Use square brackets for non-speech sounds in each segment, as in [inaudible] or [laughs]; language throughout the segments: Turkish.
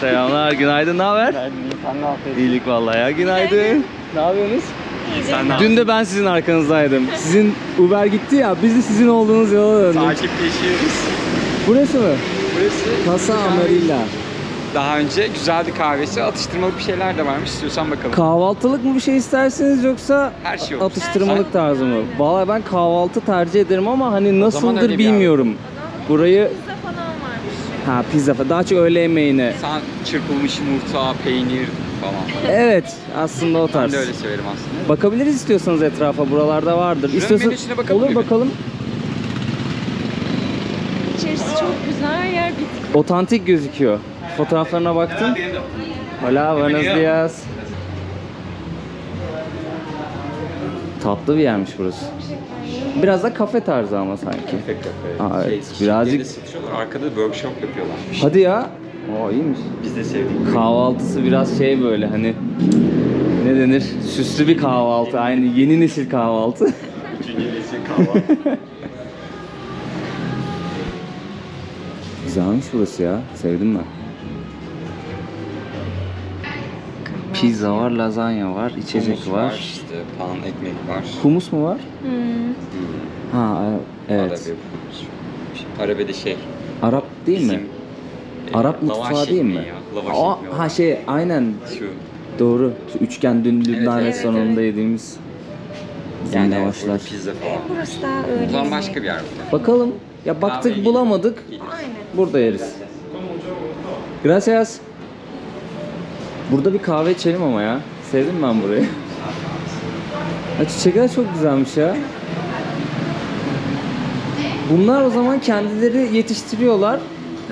Selamlar, günaydın. Ne haber? Sen ne yapıyorsun? İyilik vallahi ya. Günaydın. Ne yapıyorsunuz? Sen ne Dün de ben sizin arkanızdaydım. Sizin Uber gitti ya, biz de sizin olduğunuz yola döndük. Takipleşiyoruz. Burası mı? Burası Casa Amarilla. daha önce güzeldi kahvesi. Atıştırmalık bir şeyler de varmış. İstiyorsan bakalım. Kahvaltılık mı bir şey isterseniz yoksa Her şey olur. atıştırmalık tarzı mı? Vallahi ben kahvaltı tercih ederim ama hani zaman nasıldır bir bilmiyorum. Burayı. Ha pizza falan daha çok öğle yemeğine. Sen çırpılmış yumurta, peynir falan. Evet, aslında o Ben tarz. de öyle severim aslında. Bakabiliriz istiyorsanız etrafa. Buralarda vardır. Şuranın İstiyorsan menüsüne bakalım olur mı bakalım. İçerisi çok güzel yer. Otantik gözüküyor. Fotoğraflarına baktım. Hola, buenos días. Tatlı bir yermiş burası. Biraz da kafe tarzı ama sanki. Kafe kafe. Aa, şey, evet, çiçekleri birazcık- satıyorlar. Arkada da workshop yapıyorlarmış. Hadi ya. Oo iyiymiş. Biz de sevdik. Kahvaltısı biraz şey böyle hani ne denir? Süslü bir kahvaltı. Aynı yeni nesil kahvaltı. [laughs] Üçüncü nesil kahvaltı. [laughs] Güzelmiş burası ya. Sevdim ben. Pizza var, lazanya var, içecek Humus var. işte pan, ekmek var. Humus mu var? Hmm. Ha evet. Arabe humus. De şey. Arap değil mi? bizim, e, Arap lavaş mutfağı değil mi? ekmeği ya, Lavaş Aa, ekmeği ha şey aynen Şu. doğru. Şu üçgen dün Lübnan evet, restoranında evet. yediğimiz bizim Yani lavaşlar. burada pizza falan. Burası daha öyle. Zaman başka bir yer bu. Bakalım. Ya baktık Kahve bulamadık. Aynen. Burada yeriz. Gracias. Burada bir kahve içelim ama ya. Sevdim ben burayı. Ha, çiçekler çok güzelmiş ya. Bunlar o zaman kendileri yetiştiriyorlar.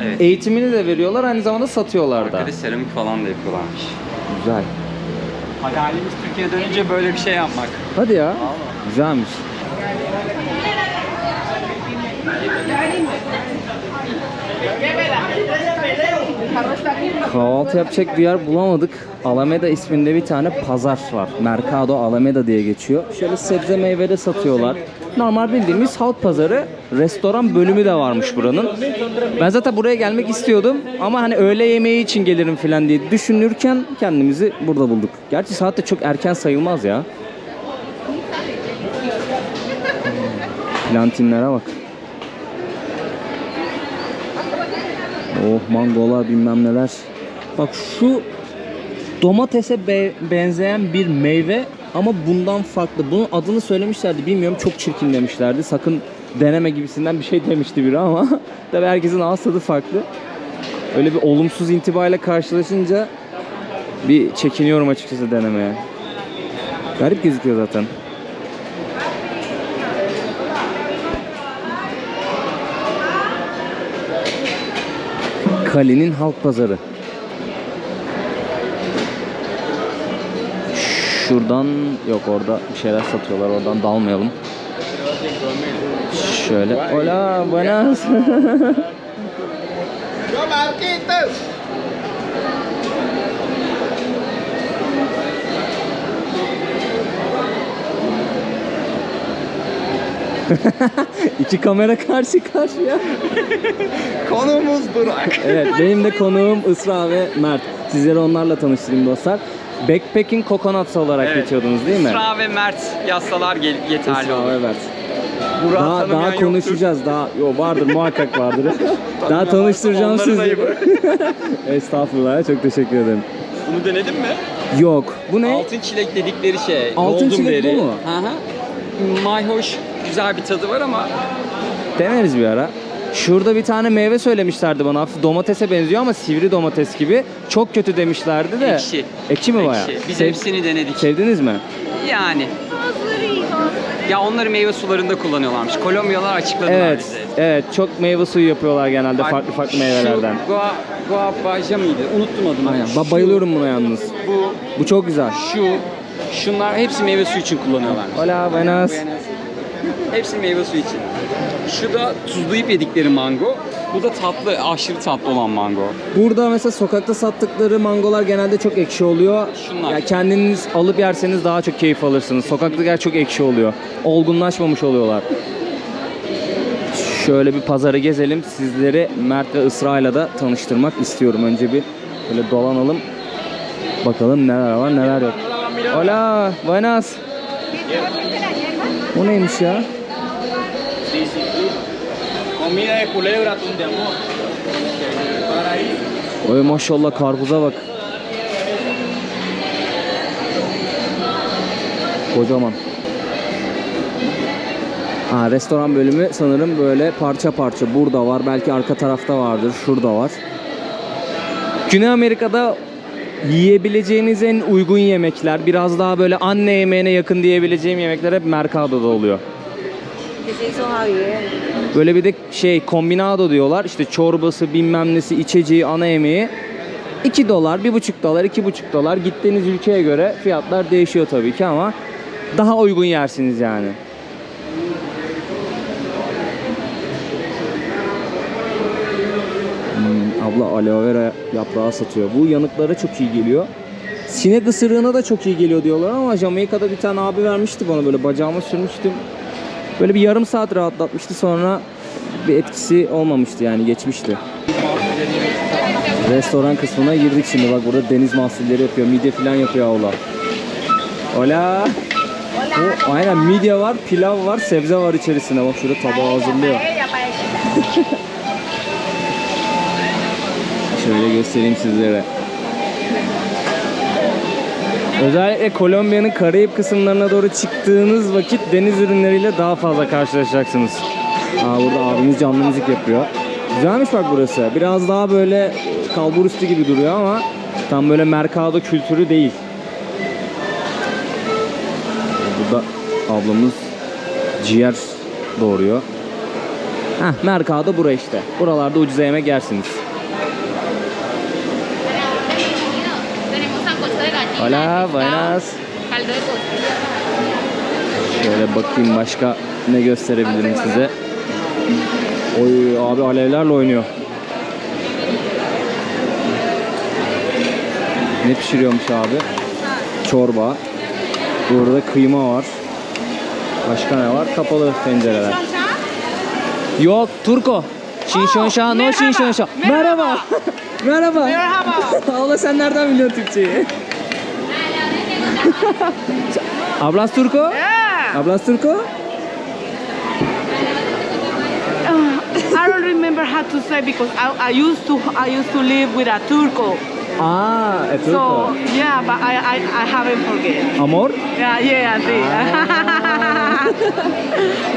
Evet. Eğitimini de veriyorlar. Aynı zamanda satıyorlar da. Arkada seramik falan da yapıyorlarmış. Güzel. Hayalimiz Türkiye'ye dönünce böyle bir şey yapmak. Hadi ya. Güzelmiş. Kahvaltı yapacak bir yer bulamadık. Alameda isminde bir tane pazar var. Mercado Alameda diye geçiyor. Şöyle sebze meyve de satıyorlar. Normal bildiğimiz halk pazarı. Restoran bölümü de varmış buranın. Ben zaten buraya gelmek istiyordum ama hani öğle yemeği için gelirim falan diye düşünürken kendimizi burada bulduk. Gerçi saat de çok erken sayılmaz ya. Plantinlere bak. Oh mangolar bilmem neler. Bak şu domatese be- benzeyen bir meyve ama bundan farklı. Bunun adını söylemişlerdi bilmiyorum çok çirkin demişlerdi. Sakın deneme gibisinden bir şey demişti biri ama [laughs] tabii herkesin ağız tadı farklı. Öyle bir olumsuz intibayla karşılaşınca bir çekiniyorum açıkçası denemeye. Garip gözüküyor zaten. Kalenin halk pazarı. Şuradan yok orada bir şeyler satıyorlar oradan dalmayalım. Şöyle. Hola, buenas. [laughs] [laughs] İki kamera karşı karşıya. Konumuz Burak. Evet benim de konuğum Isra ve Mert. Sizleri onlarla tanıştırayım dostlar. Backpacking Coconuts olarak Evet. geçiyordunuz değil mi? Sıra ve Mert yazsalar gel- yeterli Isra olur. ve Mert. Burak'ı Daha, tanımayan daha yoktur. konuşacağız. Daha yo vardır muhakkak vardır. [laughs] daha tanıştıracağım sizi. ayıbı. [laughs] Estağfurullah. Çok teşekkür ederim. Bunu denedin mi? Yok. Bu ne? Altın çilek dedikleri şey. Altın golden çilek bu berry. mu? Hı hı. Mayhoş güzel bir tadı var ama Deneriz bir ara. Şurada bir tane meyve söylemişlerdi bana. Hafif domatese benziyor ama sivri domates gibi. Çok kötü demişlerdi de. ekşi. Ekşi mi bayağı? Ekşi. Biz Sev- hepsini denedik. Sevdiniz mi? Yani. Bazıları iyi bazıları. Ya onları meyve sularında kullanıyorlarmış. Kolombiyalar açıkladılar Evet. bize. Evet. Çok meyve suyu yapıyorlar genelde farklı farklı meyvelerden. Şu gua, guabaja mıydı? Unuttum adını. Aynen. Şu, Ba- bayılıyorum buna yalnız. Bu, Bu çok güzel. şu, şunlar hepsi meyve suyu için kullanıyorlarmış. Hola, buenas. Hepsi meyve suyu için. Şu da tuzlayıp yedikleri mango. Bu da tatlı, aşırı tatlı olan mango. Burada mesela sokakta sattıkları mangolar genelde çok ekşi oluyor. Şunlar. Ya kendiniz alıp yerseniz daha çok keyif alırsınız. Sokakta gerçi çok ekşi oluyor. Olgunlaşmamış oluyorlar. Şöyle bir pazarı gezelim. Sizleri Mert ve Isra'yla da tanıştırmak istiyorum. Önce bir Böyle dolanalım. Bakalım neler var neler yok. Hola, buenas. O neymiş ya? Comida de culebra, atún de amor. Oy maşallah karpuza bak. Kocaman. Ha, restoran bölümü sanırım böyle parça parça. Burada var. Belki arka tarafta vardır. Şurada var. Güney Amerika'da yiyebileceğiniz en uygun yemekler, biraz daha böyle anne yemeğine yakın diyebileceğim yemekler hep Mercado'da oluyor. Böyle bir de şey kombinado diyorlar. İşte çorbası, bilmem nesi, içeceği, ana yemeği. 2 dolar, 1,5 dolar, 2,5 dolar. Gittiğiniz ülkeye göre fiyatlar değişiyor tabii ki ama daha uygun yersiniz yani. Abla aloe vera yaprağı satıyor. Bu yanıklara çok iyi geliyor. Sinek ısırığına da çok iyi geliyor diyorlar ama Jamaika'da bir tane abi vermişti bana böyle bacağıma sürmüştüm. Böyle bir yarım saat rahatlatmıştı sonra bir etkisi olmamıştı yani geçmişti. Restoran kısmına girdik şimdi bak burada deniz mahsulleri yapıyor midye falan yapıyor avla. Hola. O, aynen midye var, pilav var, sebze var içerisinde. Bak şurada tabağı hazırlıyor. [laughs] Şöyle göstereyim sizlere. Özellikle Kolombiya'nın Karayip kısımlarına doğru çıktığınız vakit deniz ürünleriyle daha fazla karşılaşacaksınız. Aa, burada abimiz canlı müzik yapıyor. Güzelmiş bak burası. Biraz daha böyle kalburüstü gibi duruyor ama tam böyle merkado kültürü değil. Burada ablamız ciğer doğuruyor. Heh, merkado bura işte. Buralarda ucuza yemek yersiniz. Hola, buenas. Şöyle bakayım başka ne gösterebilirim size. Oy abi alevlerle oynuyor. Ne pişiriyormuş abi? Çorba. Burada kıyma var. Başka ne var? Kapalı tencereler. Yok Turko. Şinşonşa, no şinşonşa. Merhaba. Merhaba. [laughs] Merhaba. Allah [laughs] sen nereden biliyorsun Türkçeyi? [laughs] Hablas turco? Hablas turco? I don't remember how to say because I, I used to I used to live with a Turco. Ah, So turco. yeah, but I I, I haven't forget. Amor? Yeah, yeah, sí.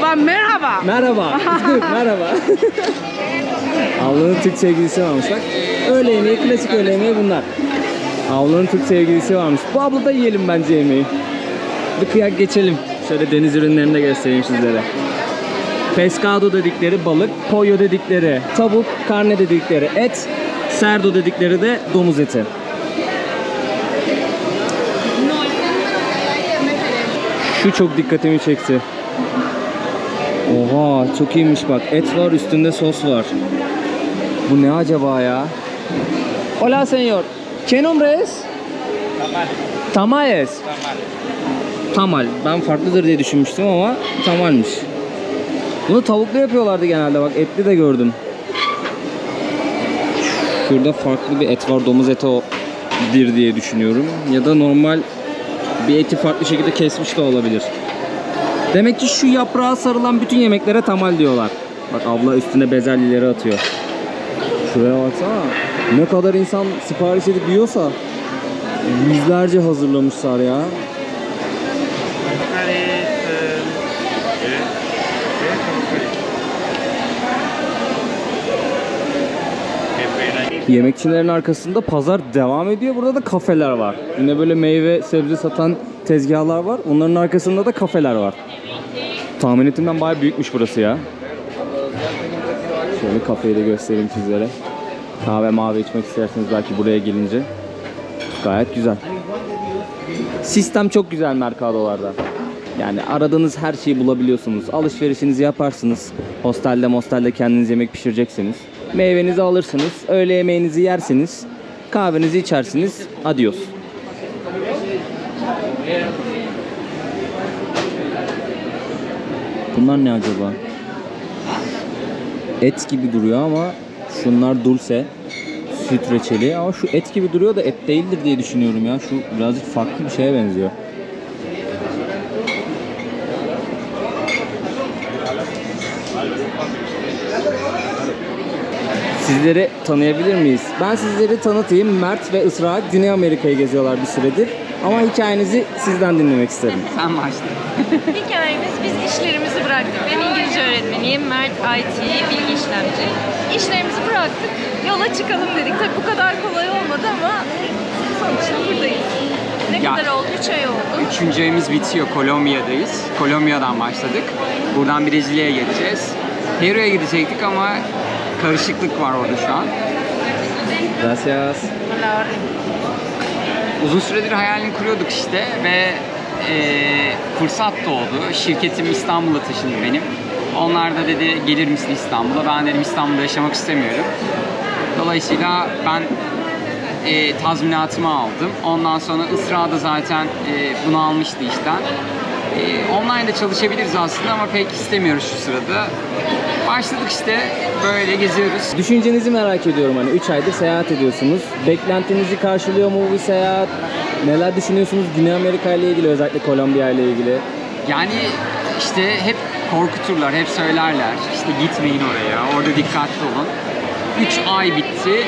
[laughs] but merhaba. Merhaba. [laughs] Merhaba. Avlanın Türk sevgilisi bak. Öğle yemeği, klasik öğle yemeği bunlar. Avlanın Türk sevgilisi varmış. Bu abla da yiyelim bence yemeği. Bir kıyak geçelim. Şöyle deniz ürünlerini de göstereyim sizlere. Pescado dedikleri balık, pollo dedikleri tavuk, karne dedikleri et, serdo dedikleri de domuz eti. Şu çok dikkatimi çekti. Oha çok iyiymiş bak. Et var üstünde sos var. Bu ne acaba ya? Hola señor. ¿Qué nombre es? Tamal. Tamales. Tamal. Ben farklıdır diye düşünmüştüm ama tamalmiş. Bunu tavuklu yapıyorlardı genelde bak etli de gördüm. Şurada farklı bir et var. Domuz eti o dir diye düşünüyorum. Ya da normal bir eti farklı şekilde kesmiş de olabilir. Demek ki şu yaprağa sarılan bütün yemeklere tamal diyorlar. Bak abla üstüne bezelyeleri atıyor. Şuraya baksana. Ne kadar insan sipariş edip yiyorsa yüzlerce hazırlamışlar ya. Yemekçilerin arkasında pazar devam ediyor. Burada da kafeler var. Yine böyle meyve, sebze satan tezgahlar var. Onların arkasında da kafeler var. Tahmin ettiğimden bayağı büyükmüş burası ya. Şöyle kafeyi de göstereyim sizlere. Kahve mavi içmek isterseniz belki buraya gelince. Gayet güzel. Sistem çok güzel Mercado'larda. Yani aradığınız her şeyi bulabiliyorsunuz. Alışverişinizi yaparsınız. Hostelde mostelde kendiniz yemek pişireceksiniz. Meyvenizi alırsınız. Öğle yemeğinizi yersiniz. Kahvenizi içersiniz. Adios. Bunlar ne acaba? Et gibi duruyor ama şunlar dulce. Süt reçeli ama şu et gibi duruyor da et değildir diye düşünüyorum ya. Şu birazcık farklı bir şeye benziyor. Sizleri tanıyabilir miyiz? Ben sizleri tanıtayım. Mert ve Isra Güney Amerika'yı geziyorlar bir süredir. Ama hikayenizi sizden dinlemek isterim. Sen başla. Hikayemiz biz işlerimizi bıraktık. Ben İngilizce öğretmeniyim. Mert IT, bilgi işlemci. İşlerimizi bıraktık. Yola çıkalım dedik. Tabii bu kadar kolay olmadı ama sonuçta buradayız. Ne Ya- kadar oldu? 3 ay oldu. Üçüncü ayımız bitiyor. Kolombiya'dayız. Kolombiya'dan başladık. Buradan Brezilya'ya geçeceğiz. Peru'ya gidecektik ama karışıklık var orada şu an. Gracias. Uzun süredir hayalini kuruyorduk işte ve e, fırsat doğdu. Şirketim İstanbul'a taşındı benim. Onlar da dedi gelir misin İstanbul'a? Ben dedim İstanbul'da yaşamak istemiyorum. Dolayısıyla ben e, tazminatımı aldım. Ondan sonra Isra da zaten e, bunu almıştı işten. E, online de çalışabiliriz aslında ama pek istemiyoruz şu sırada. Başladık işte böyle geziyoruz. Düşüncenizi merak ediyorum hani 3 aydır seyahat ediyorsunuz. Beklentinizi karşılıyor mu bu seyahat? Neler düşünüyorsunuz Güney Amerika ile ilgili özellikle Kolombiya ile ilgili? Yani işte hep korkuturlar, hep söylerler. İşte gitmeyin oraya, orada dikkatli olun. 3 ay bitti,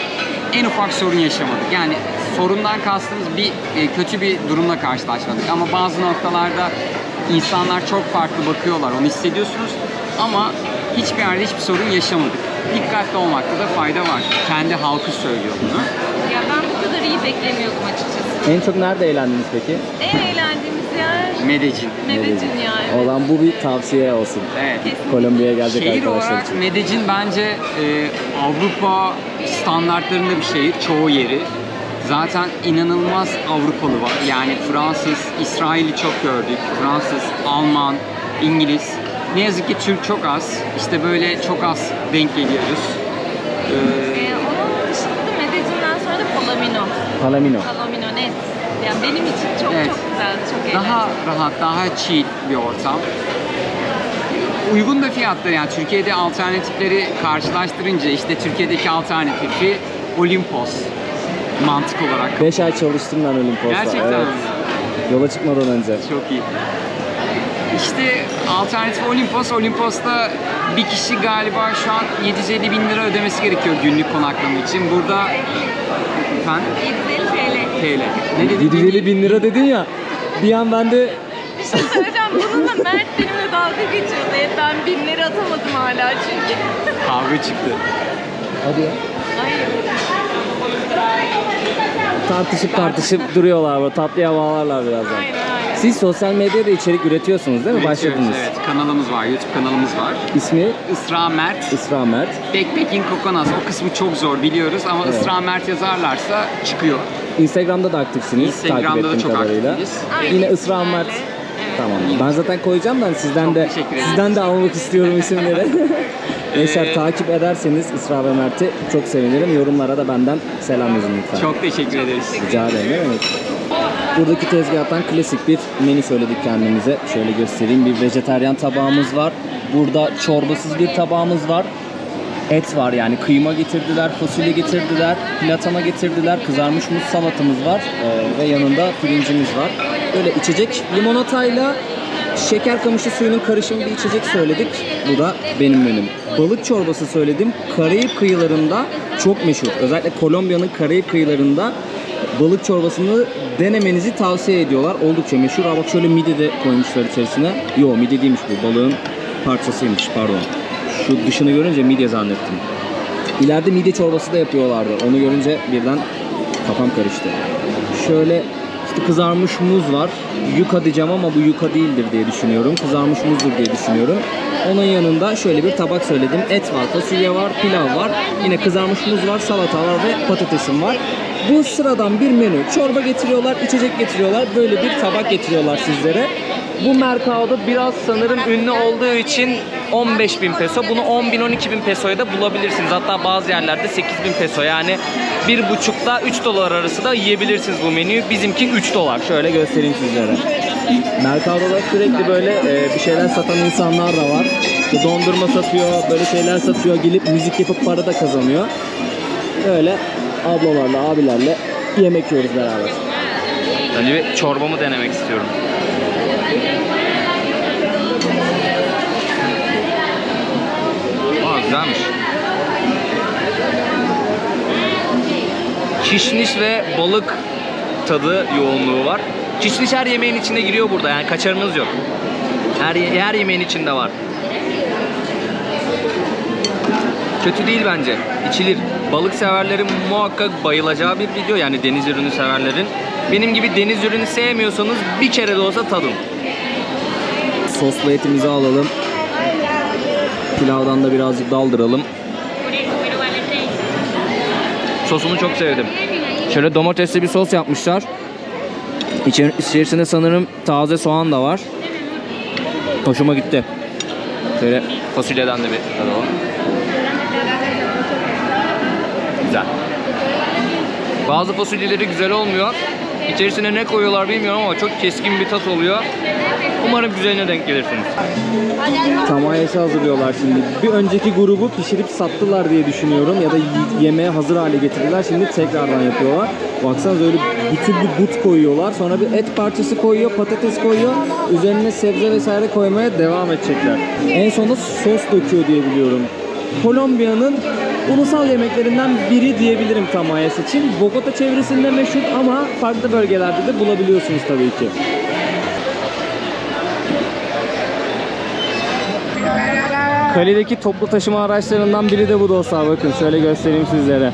en ufak sorun yaşamadık. Yani sorundan kastımız bir e, kötü bir durumla karşılaşmadık. Ama bazı noktalarda insanlar çok farklı bakıyorlar, onu hissediyorsunuz. Ama hiçbir yerde hiçbir sorun yaşamadık. Dikkatli olmakta da fayda var. Kendi halkı söylüyor bunu. Ya ben bu kadar iyi beklemiyordum açıkçası. En çok nerede eğlendiniz peki? Yer Medellin. Medellin yani. Olan bu bir tavsiye olsun. Evet. Kolombiya'ya gelecek Şehir arkadaşlar için. Medellin bence e, Avrupa standartlarında bir şehir, çoğu yeri. Zaten inanılmaz Avrupalı var. Yani Fransız, İsrail'i çok gördük. Fransız, Alman, İngiliz. Ne yazık ki Türk çok az. İşte böyle çok az denk geliyoruz. Ee, Ee, onun Yani benim için çok Evet. çok güzel, çok daha eğlenceli. rahat, daha chill bir ortam. Uygun da fiyatta yani Türkiye'de alternatifleri karşılaştırınca işte Türkiye'deki alternatifi Olimpos mantık olarak. 5 ay çalıştım ben Olimpos'ta. Gerçekten Evet. Yola çıkmadan önce. Çok iyi. İşte alternatif Olimpos. Olimpos'ta bir kişi galiba şu an 750 bin lira ödemesi gerekiyor günlük konaklama için. Burada efendim 750 TL. Ne dedin? 750 bin lira dedin ya. Bir an ben de Bir şey söyleyeceğim. Bununla Mert benimle dalga geçiyordu. Hep ben binleri atamadım hala çünkü. Kavga çıktı. hadi ya. Hayır. tartışıp tartışıp duruyorlar böyle tatlıya bağlarlar birazdan. Aynen aynen. Siz sosyal medyada içerik üretiyorsunuz değil mi? Üretiyoruz, Başladınız. Evet, kanalımız var, YouTube kanalımız var. İsmi Isra Mert, Isra Mert. Backpacking Kokonaz. O kısmı çok zor biliyoruz ama Evet. Isra Mert yazarlarsa çıkıyor. Instagram'da da aktifsiniz. Instagram'da takip da çok kadarıyla. aktifiz. Yine Isra. Mert. Evet. Tamam. Ben zaten koyacağım da sizden Çok de teşekkür ederim. sizden de almak istiyorum [laughs] isimleri. Gençler Ee, takip ederseniz Isra ve Mert'i çok sevinirim. Yorumlara da benden selam yazın lütfen. Çok teşekkür ederiz. Rica ederim. Ne demek? Buradaki tezgahtan klasik bir menü söyledik kendimize. Şöyle göstereyim. Bir vejetaryen tabağımız var. Burada çorbasız bir tabağımız var. Et var yani kıyma getirdiler, fasulye getirdiler, platana getirdiler, kızarmış muz salatamız var ee, ve yanında pirincimiz var. Böyle içecek limonatayla şeker kamışı suyunun karışımı bir içecek söyledik. Bu da benim menüm. Balık çorbası söyledim. Karayip kıyılarında çok meşhur. Özellikle Kolombiya'nın Karayip kıyılarında balık çorbasını denemenizi tavsiye ediyorlar. Oldukça meşhur. Aa bak şöyle midye de koymuşlar içerisine. Yo midye değilmiş bu. Balığın parçasıymış pardon. Şu dışını görünce midye zannettim. İleride midye çorbası da yapıyorlardı. Onu görünce birden kafam karıştı. Şöyle işte kızarmış muz var. Yuka diyeceğim ama bu yuka değildir diye düşünüyorum. Kızarmış muzdur diye düşünüyorum. Onun yanında şöyle bir tabak söyledim. Et var, fasulye var, pilav var. Yine kızarmış muz var, salata var ve patatesim var. Bu sıradan bir menü. Çorba getiriyorlar, içecek getiriyorlar. Böyle bir tabak getiriyorlar sizlere. Bu Mercao'da biraz sanırım ünlü olduğu için 15 bin peso. Bunu 10 bin 12 bin pesoya da bulabilirsiniz. Hatta bazı yerlerde 8 bin peso. Yani 1,5 ile 3 dolar arası da yiyebilirsiniz bu menüyü. Bizimki 3 dolar. Şöyle göstereyim sizlere. Mercado'da sürekli böyle e, bir şeyler satan insanlar da var. İşte dondurma satıyor, böyle şeyler satıyor. Gelip müzik yapıp para da kazanıyor. Öyle ablalarla, abilerle yemek yiyoruz beraber. Önce bir çorbamı denemek istiyorum. Aa güzelmiş. Kişniş ve balık tadı yoğunluğu var. Kişniş her yemeğin içine giriyor burada yani kaçarınız yok. Her, her yemeğin içinde var. Kötü değil bence. İçilir. Balık severlerin muhakkak bayılacağı bir video yani deniz ürünü severlerin. Benim gibi deniz ürünü sevmiyorsanız bir kere de olsa tadın. Soslu etimizi alalım. Pilavdan da birazcık daldıralım. Sosunu çok sevdim. Şöyle domatesli bir sos yapmışlar. İçer- İçerisinde sanırım taze soğan da var. Hoşuma gitti. Şöyle fasulyeden de bir tadalım. Güzel. Bazı fasulyeleri güzel olmuyor. İçerisine ne koyuyorlar bilmiyorum ama çok keskin bir tat oluyor. Umarım güzeline denk gelirsiniz. Tamayesi hazırlıyorlar şimdi. Bir önceki grubu pişirip sattılar diye düşünüyorum ya da yemeğe hazır hale getirdiler. Şimdi tekrardan yapıyorlar. Baksanıza öyle bütün bir but koyuyorlar. Sonra bir et parçası koyuyor, patates koyuyor. Üzerine sebze vesaire koymaya devam edecekler. En sonunda sos döküyor diye biliyorum. Kolombiya'nın ulusal yemeklerinden biri diyebilirim tamayes için. Bogota çevresinde meşhur ama farklı bölgelerde de bulabiliyorsunuz tabii ki. Kale'deki toplu taşıma araçlarından biri de bu dostlar. Bakın şöyle göstereyim sizlere.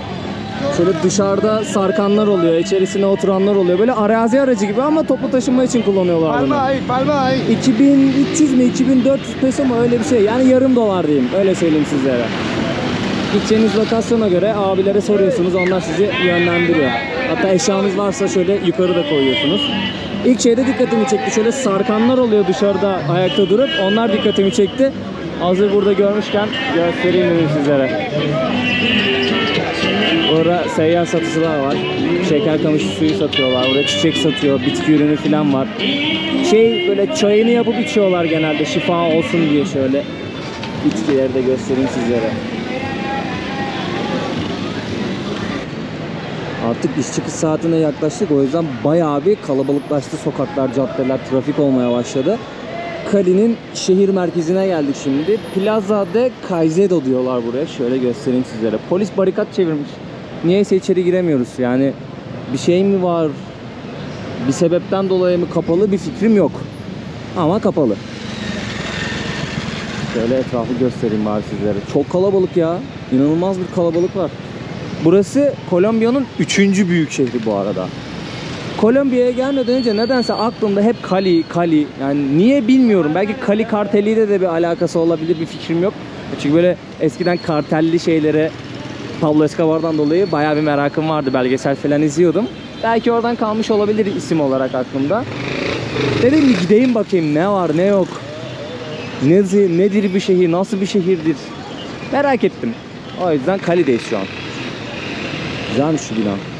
Şöyle dışarıda sarkanlar oluyor, içerisine oturanlar oluyor. Böyle arazi aracı gibi ama toplu taşıma için kullanıyorlar bunu. ahí, palma ahí. 2300 mi 2400 peso mu öyle bir şey. Yani yarım dolar diyeyim. Öyle söyleyeyim sizlere. Gideceğiniz lokasyona göre abilere soruyorsunuz. Onlar sizi yönlendiriyor. Hatta eşyanız varsa şöyle yukarı da koyuyorsunuz. İlk şeyde dikkatimi çekti. Şöyle sarkanlar oluyor dışarıda ayakta durup. Onlar dikkatimi çekti. Hazır burada görmüşken göstereyim dedim sizlere. Burada seyyar satıcılar var. Şeker kamışı suyu satıyorlar. Burada çiçek satıyor. Bitki ürünü falan var. Şey böyle çayını yapıp içiyorlar genelde şifa olsun diye şöyle. Bitkileri de göstereyim sizlere. Artık iş çıkış saatine yaklaştık. O yüzden bayağı bir kalabalıklaştı sokaklar, caddeler, trafik olmaya başladı. Cali'nin şehir merkezine geldik şimdi. Plaza de Caicedo diyorlar buraya. Şöyle göstereyim sizlere. Polis barikat çevirmiş. Niyeyse içeri giremiyoruz. Yani bir şey mi var? Bir sebepten dolayı mı kapalı bir fikrim yok. Ama kapalı. Şöyle etrafı göstereyim bari sizlere. Çok kalabalık ya. İnanılmaz bir kalabalık var. Burası Kolombiya'nın üçüncü büyük şehri bu arada. Kolombiya'ya gelmeden önce nedense aklımda hep Cali, Cali. Yani niye bilmiyorum. Belki Cali karteliyle de bir alakası olabilir bir fikrim yok. Çünkü böyle eskiden kartelli şeylere Pablo Escobar'dan dolayı bayağı bir merakım vardı. Belgesel falan izliyordum. Belki oradan kalmış olabilir isim olarak aklımda. Dedim bir gideyim bakayım ne var ne yok. Nedir, nedir bir şehir, nasıl bir şehirdir. Merak ettim. O yüzden Cali'deyiz şu an. Güzelmiş şu bina.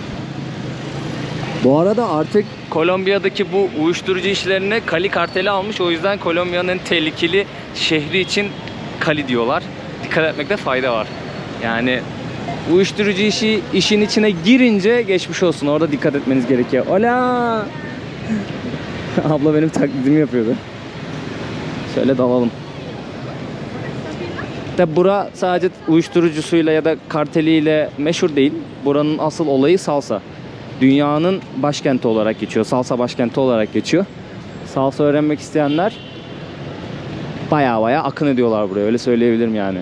Bu arada artık Kolombiya'daki bu uyuşturucu işlerine Cali karteli almış. O yüzden Kolombiya'nın tehlikeli şehri için Cali diyorlar. Dikkat etmekte fayda var. Yani uyuşturucu işi işin içine girince geçmiş olsun. Orada dikkat etmeniz gerekiyor. Ola! [laughs] Abla benim taklidimi yapıyordu. Şöyle dalalım. Tabi bura sadece uyuşturucusuyla ya da karteliyle meşhur değil. Buranın asıl olayı salsa. Dünyanın başkenti olarak geçiyor. Salsa başkenti olarak geçiyor. Salsa öğrenmek isteyenler baya baya akın ediyorlar buraya. Öyle söyleyebilirim yani.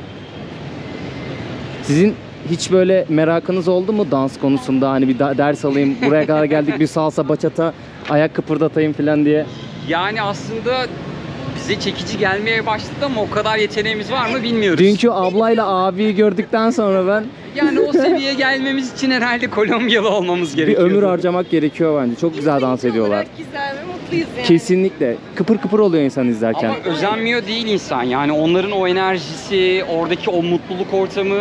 Sizin hiç böyle merakınız oldu mu dans konusunda? Hani bir ders alayım, buraya kadar geldik bir salsa bachata ayak kıpırdatayım falan diye. Yani aslında bize çekici gelmeye başladı ama o kadar yeteneğimiz var mı bilmiyoruz. Dünkü ablayla abiyi gördükten sonra ben Yani o seviyeye gelmemiz için herhalde Kolombiyalı olmamız bir gerekiyor. ömür harcamak gerekiyor bence. Çok güzel dans ediyorlar. Olarak güzel ve mutluyuz yani. Kesinlikle. Kıpır kıpır oluyor insan izlerken. Ama özenmiyor değil insan. Yani onların o enerjisi, oradaki o mutluluk ortamı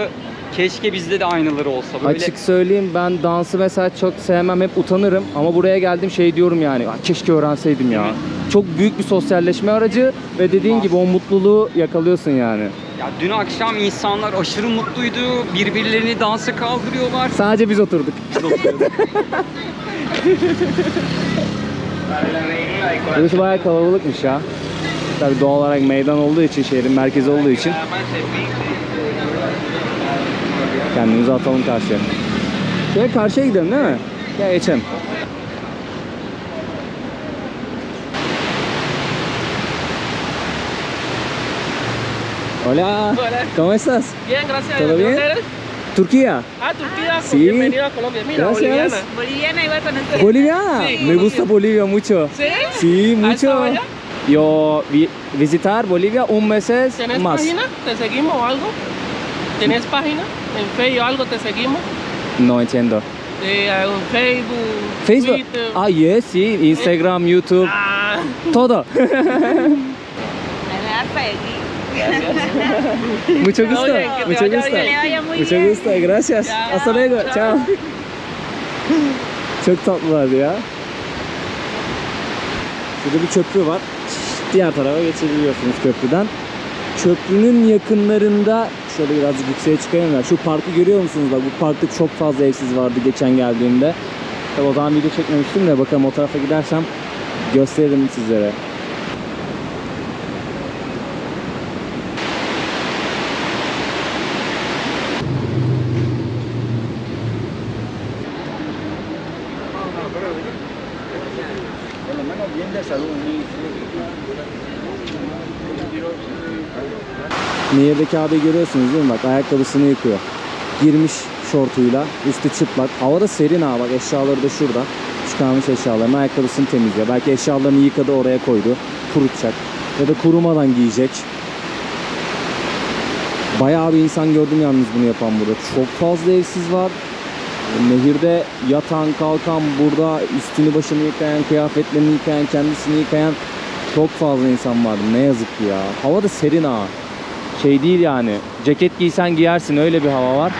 keşke bizde de aynıları olsa. Böyle Açık söyleyeyim ben dansı mesela çok sevmem hep utanırım ama buraya geldim şey diyorum yani "Ah, keşke öğrenseydim ya. Çok büyük bir sosyalleşme aracı ve dediğin gibi o mutluluğu yakalıyorsun yani. Ya dün akşam insanlar aşırı mutluydu. Birbirlerini dansa kaldırıyorlar. Sadece biz oturduk. [laughs] Burası bayağı kalabalıkmış ya. Tabii doğal olarak meydan olduğu için, şehrin merkezi olduğu için kendimizi atalım karşıya. Şöyle karşıya gidelim değil mi? Gel geçelim. Hola. Hola. ¿Cómo estás? Bien, gracias. ¿Todo ¿De bien? dónde eres? Turquía. Ah, Turquía. Sí. Bienvenido a Colombia. Mira, Gracias. boliviana. Boliviana iba a conocer. Boliviana. Sí, Me gusta Bolivia mucho. ¿Sí? Sí, ¿Has estado mucho. Yo vi- visitar Bolivia un mes ¿Tienes más. página? ¿Te seguimos o algo? ¿Tienes página? ¿En Facebook o algo te seguimos? No entiendo. De, eh, en Facebook, Facebook. Twitter. Ah, yes, sí. Instagram, YouTube, Ah, todo. [laughs] Mucho gusto. Oye, Mucho gusto. Mucho bien. gusto. Gracias. Ya. Hasta luego. Chao. Ciao. Çok tatlılar ya. Şurada bir köprü var. Diğer tarafa geçebiliyorsunuz köprüden. Köprünün yakınlarında şöyle birazcık yükseğe çıkayım ya. Şu parkı görüyor musunuz? Bak bu parkta çok fazla evsiz vardı geçen geldiğimde. Tabi o zaman video çekmemiştim de bakalım o tarafa gidersem gösteririm sizlere. Nehirdeki abi görüyorsunuz değil mi? Bak ayakkabısını yıkıyor. Girmiş şortuyla, üstü çıplak. Havada serin ha bak eşyaları da şurada. Çıkarmış eşyalarını, ayakkabısını temizliyor. Belki eşyalarını yıkadı oraya koydu. Kurutacak. Ya da kurumadan giyecek. Bayağı bir insan gördüm yalnız bunu yapan burada. Çok fazla evsiz var. Nehirde yatan kalkan burada üstünü başını yıkayan, kıyafetlerini yıkayan, kendisini yıkayan çok fazla insan vardı. Ne yazık ki ya. Hava da serin ha. Şey değil yani. Ceket giysen giyersin öyle bir hava var.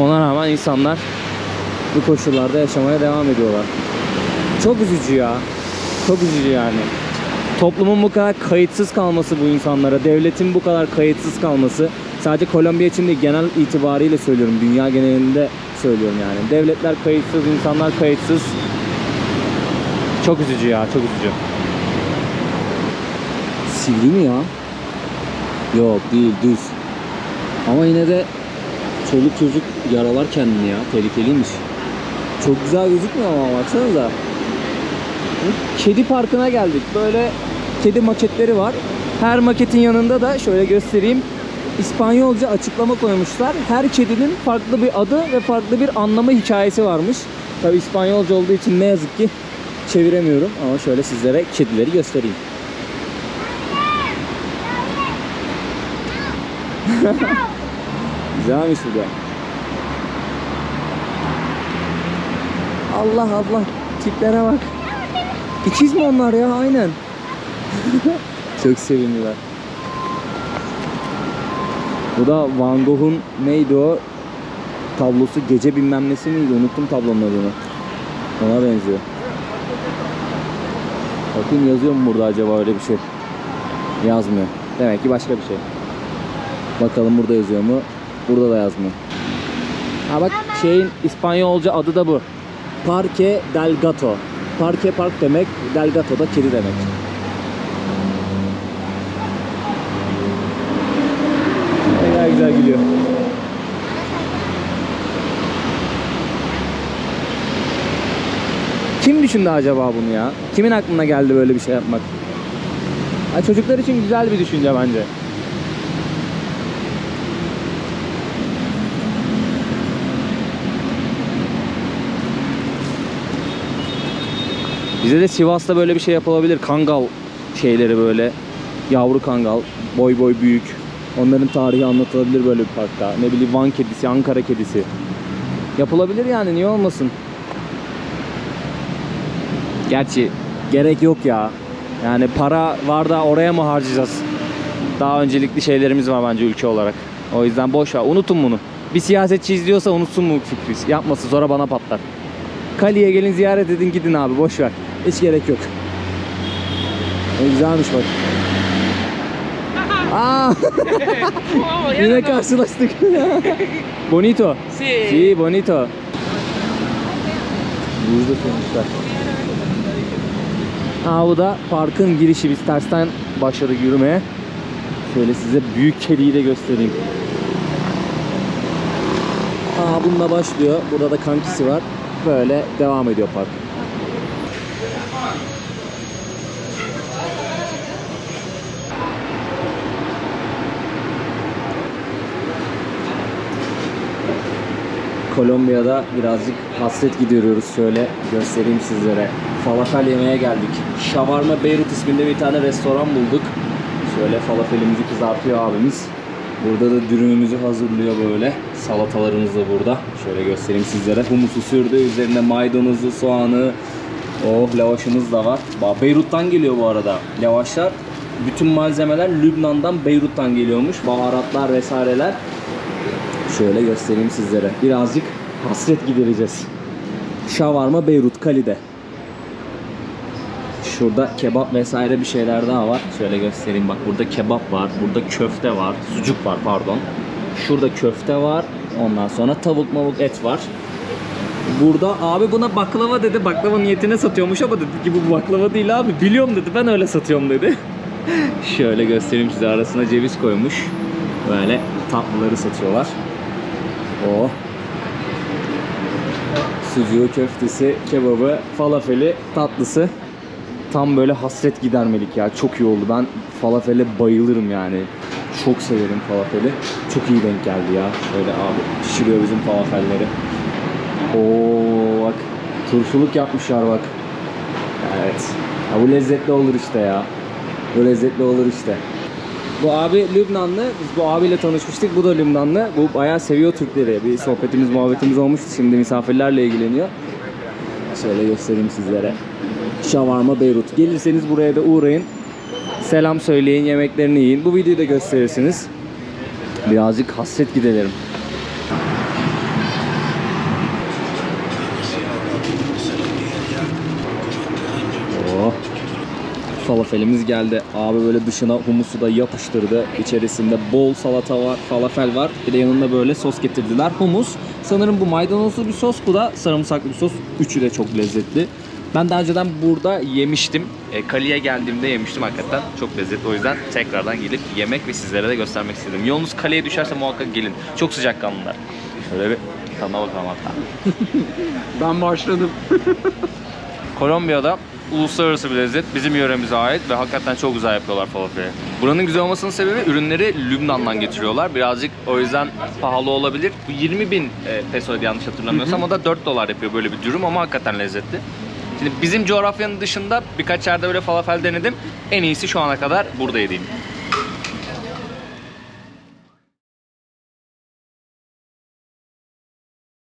Ona rağmen insanlar bu koşullarda yaşamaya devam ediyorlar. Çok üzücü ya. Çok üzücü yani. Toplumun bu kadar kayıtsız kalması bu insanlara, devletin bu kadar kayıtsız kalması sadece Kolombiya için değil genel itibariyle söylüyorum. Dünya genelinde söylüyorum yani. Devletler kayıtsız, insanlar kayıtsız. Çok üzücü ya, çok üzücü. Sivri mi ya? Yok değil, düz. Ama yine de çoluk çocuk yaralar kendini ya. Tehlikeliymiş. Çok güzel gözükmüyor ama baksanıza. Kedi parkına geldik. Böyle kedi maketleri var. Her maketin yanında da şöyle göstereyim. İspanyolca açıklama koymuşlar. Her kedinin farklı bir adı ve farklı bir anlamı hikayesi varmış. Tabi İspanyolca olduğu için ne yazık ki çeviremiyorum ama şöyle sizlere kedileri göstereyim. Güzelmiş bu da. Allah Allah tiplere bak. İkiz mi onlar ya aynen. [laughs] Çok sevimliler. Bu da Van Gogh'un neydi o tablosu gece bilmem nesi miydi unuttum tablonun adını. Ona benziyor. Bakayım yazıyor mu burada acaba öyle bir şey? Yazmıyor. Demek ki başka bir şey. Bakalım burada yazıyor mu? Burada da yazmıyor. Ha bak şeyin İspanyolca adı da bu. Parque del Gato. Parque park demek, del Gato da kedi demek. Ne kadar güzel gülüyor. Kim düşündü acaba bunu ya? Kimin aklına geldi böyle bir şey yapmak? Ha, çocuklar için güzel bir düşünce bence. Bize de Sivas'ta böyle bir şey yapılabilir. Kangal şeyleri böyle. Yavru kangal. Boy boy büyük. Onların tarihi anlatılabilir böyle bir parkta. Ne bileyim Van kedisi, Ankara kedisi. Yapılabilir yani niye olmasın? Gerçi gerek yok ya. Yani para var da oraya mı harcayacağız? Daha öncelikli şeylerimiz var bence ülke olarak. O yüzden boş ver. Unutun bunu. Bir siyasetçi izliyorsa unutsun bu fikri. Yapmasın sonra bana patlar. Kali'ye gelin ziyaret edin gidin abi boş ver. Hiç gerek yok. Ne güzelmiş bak. Aa, [laughs] yine karşılaştık. [laughs] bonito. Sí. Si, bonito. Burada sonuçta. Aa bu da parkın girişi. Biz tersten başladık yürümeye. Şöyle size büyük kediyi de göstereyim. Aa bununla başlıyor. Burada da kankisi var. Böyle devam ediyor park. Kolombiya'da birazcık hasret gideriyoruz. Şöyle göstereyim sizlere. Falafel yemeye geldik. Shawarma Beyrut isminde bir tane restoran bulduk. Şöyle falafelimizi kızartıyor abimiz. Burada da dürümümüzü hazırlıyor böyle. Salatalarımız da burada. Şöyle göstereyim sizlere. Humusu sürdü. Üzerine maydanozu, soğanı. Oh lavaşımız da var. Beyrut'tan geliyor bu arada. Lavaşlar bütün malzemeler Lübnan'dan, Beyrut'tan geliyormuş. Baharatlar vesaireler. Şöyle göstereyim sizlere. Birazcık hasret gidereceğiz. Şavarma Beyrut Kali'de. Şurada kebap vesaire bir şeyler daha var. Şöyle göstereyim bak burada kebap var, burada köfte var, sucuk var pardon. Şurada köfte var. Ondan sonra tavuk mavuk et var. Burada abi buna baklava dedi. Baklava niyetine satıyormuş ama dedi ki bu baklava değil abi. Biliyorum dedi. Ben öyle satıyorum dedi. [laughs] Şöyle göstereyim size. Arasına ceviz koymuş. Böyle tatlıları satıyorlar. O. Sucuğu, köftesi, kebabı, falafeli, tatlısı. Tam böyle hasret gidermelik ya. Çok iyi oldu. Ben falafele bayılırım yani. Çok severim falafeli. Çok iyi denk geldi ya. Şöyle abi pişiriyor bizim falafelleri. Oo bak turşuluk yapmışlar bak. Evet. Ya bu lezzetli olur işte ya. Bu lezzetli olur işte. Bu abi Lübnanlı. Biz bu abiyle tanışmıştık. Bu da Lübnanlı. Bu bayağı seviyor Türkleri. Bir sohbetimiz, muhabbetimiz olmuştu. Şimdi misafirlerle ilgileniyor. Şöyle göstereyim sizlere. Şavarma Beyrut. Gelirseniz buraya da uğrayın. Selam söyleyin, yemeklerini yiyin. Bu videoyu da gösterirsiniz. Birazcık hasret gidelim. Oh. Falafelimiz geldi. Abi böyle dışına humusu da yapıştırdı. İçerisinde bol salata var, falafel var. Bir de yanında böyle sos getirdiler. Humus. Sanırım bu maydanozlu bir sos. Bu da sarımsaklı bir sos. Üçü de çok lezzetli. Ben daha önceden burada yemiştim. E, Kali'ye geldiğimde yemiştim hakikaten. Çok lezzetli. O yüzden tekrardan gelip yemek ve sizlere de göstermek istedim. Yolunuz Kali'ye düşerse muhakkak gelin. Çok sıcakkanlılar. Şöyle bir tadına bakalım hatta. [laughs] Ben başladım. Kolombiya'da uluslararası bir lezzet. Bizim yöremize ait ve hakikaten çok güzel yapıyorlar falafeli. Buranın güzel olmasının sebebi ürünleri Lübnan'dan getiriyorlar. Birazcık o yüzden pahalı olabilir. Bu 20 bin e, pesoydu yanlış hatırlamıyorsam. O da 4 dolar yapıyor böyle bir dürüm ama hakikaten lezzetli. Şimdi bizim coğrafyanın dışında birkaç yerde böyle falafel denedim. En iyisi şu ana kadar burada yediğim.